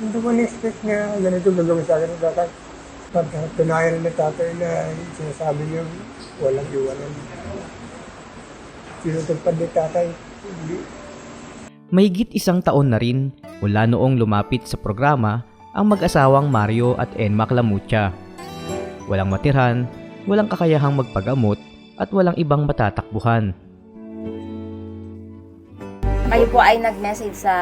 Hindi ko na-expect na ganito gagawin sa akin ng tatay. Pag tunayan ng tatay na sinasabi niyo, walang iwanan. Sinutugpad ni tatay. Hindi. Mahigit isang taon na rin mula noong lumapit sa programa ang mag-asawang Mario at Enma Clamucha. Walang matirhan, walang kakayahang magpagamot at walang ibang matatakbuhan. Kayo po ay nag-message sa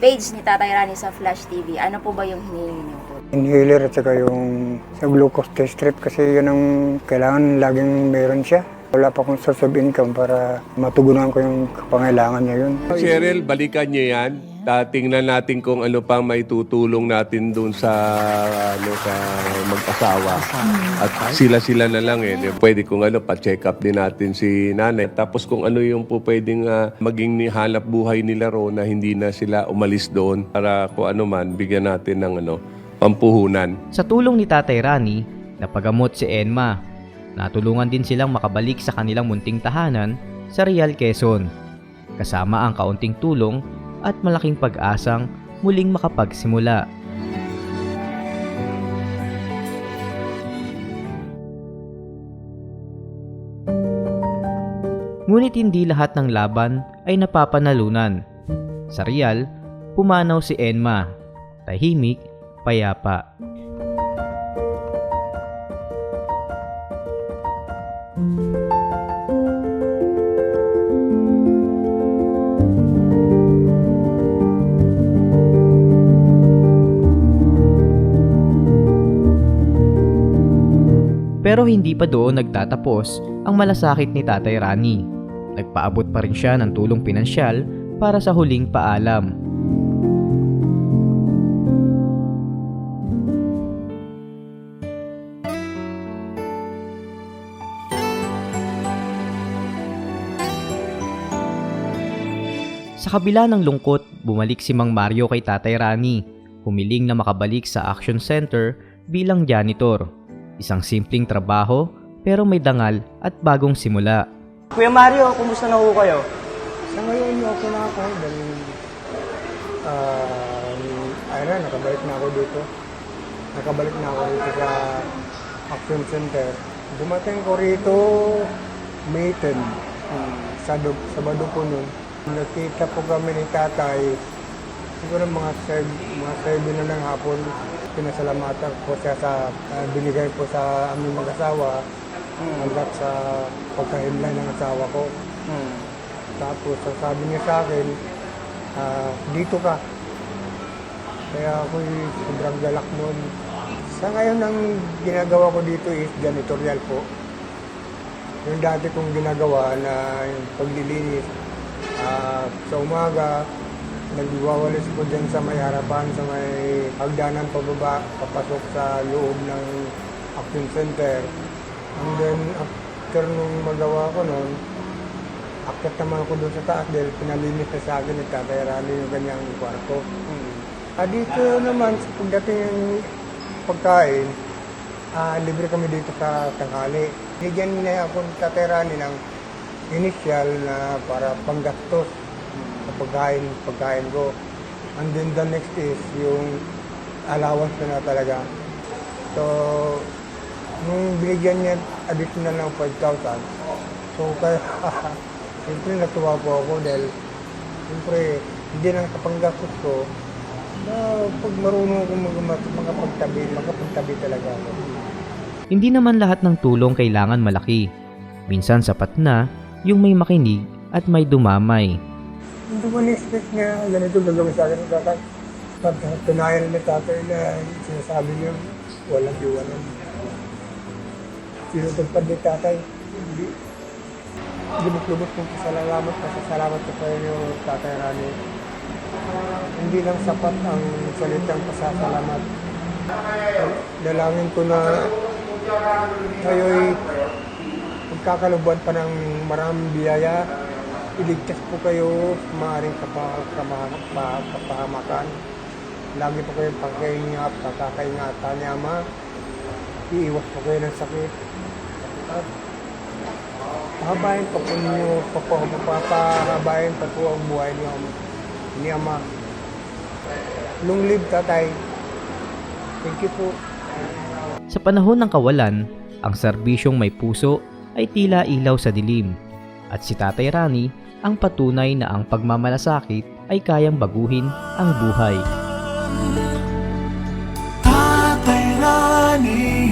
page ni Tatay Rani sa Flash TV. Ano po ba yung hinihingi niyo po? Inhaler at saka yung sa glucose test strip kasi yun ang kailangan laging meron siya. Wala pa akong source of income para matugunan ko yung pangailangan niya yun. Cheryl, balikan niyo yan. Ta- Tingnan natin kung ano pang may tutulong natin doon sa ano sa mag-asawa. At sila-sila na lang eh. Pwede kung ano pa-check up din natin si nanay. Tapos kung ano yung po pwedeng ah, maging ni halap buhay nila ro na hindi na sila umalis doon para kung ano man bigyan natin ng ano pampuhunan. Sa tulong ni Tatay Rani, napagamot si Enma. Natulungan din silang makabalik sa kanilang munting tahanan sa Real Quezon. Kasama ang kaunting tulong at malaking pag-asang muling makapagsimula. Ngunit hindi lahat ng laban ay napapanalunan. Sa Real, pumanaw si Enma. Tahimik, payapa. Pero hindi pa doon nagtatapos ang malasakit ni Tatay Rani. Nagpaabot pa rin siya ng tulong pinansyal para sa huling paalam. Sa kabila ng lungkot, bumalik si Mang Mario kay Tatay Rani, humiling na makabalik sa Action Center bilang janitor. Isang simpleng trabaho pero may dangal at bagong simula. Kuya Mario, kumusta na ho kayo? Sa ngayon, okay na ako dahil uh, ayun na, nakabalik na ako dito. Nakabalik na ako dito sa Action Center. Dumating ko rito May 10, uh, sa Dub- Sabado po nun. Nakita po kami ni tatay, siguro mga 7, mga 7 na ng hapon. Pinasalamatan ko siya sa uh, binigay po sa aming mag-asawa hanggat sa pagkahimlay ng asawa ko. Hmm. Tapos sabi niya sa akin, ah, dito ka. Kaya ako'y sobrang galak noon. Sa ngayon, ang ginagawa ko dito is janitorial po. Yung dati kong ginagawa na yung paglilinis, ah, sa umaga, nagwawalis ko dyan sa may harapan, sa may hagdanan pababa, papasok sa loob ng Action Center. And then, after nung magawa ko noon, akit naman ako doon sa taas dahil pinalinis na sa akin at tatayarali yung ganyang kwarto. Ah, dito naman, sa pagdating ng pagkain, ah, libre kami dito sa tanghali. Bigyan niya ako tatayarali ng initial na para panggastos pagkain, pagkain ko. And then the next is yung allowance ko na talaga. So, nung binigyan niya additional ng 5,000, so kaya, siyempre natuwa po ako dahil, siyempre, hindi lang kapanggastos ko, na pag marunong ako mag makapagtabi, makapagtabi talaga ako. Hindi naman lahat ng tulong kailangan malaki. Minsan sapat na yung may makinig at may dumamay. Ko na-expect na ganito gagawin sa akin ng tatay. Pag tunayan ng tatay na sinasabi niyo, walang iwanan. Sinutugpad ni tatay, hindi. Lubot-lubot kong pasalamat, pasasalamat ko sa inyo, tatay Rani. Hindi lang sapat ang salitang pasasalamat. Dalangin ko na kayo'y magkakalubuan pa ng maraming biyaya, iligtas po kayo maaaring kapahamakan. Lagi po kayong pagkaingat, pagkakaingatan ni Ama. Iiwas po kayo ng sakit. At pahabain pa po ninyo, papahabain pa po ang buhay ni Ama. Ni Ama. Long live tatay. Thank you po. Sa panahon ng kawalan, ang serbisyong may puso ay tila ilaw sa dilim. At si Tatay Rani ang patunay na ang pagmamalasakit ay kayang baguhin ang buhay. Tatay Rani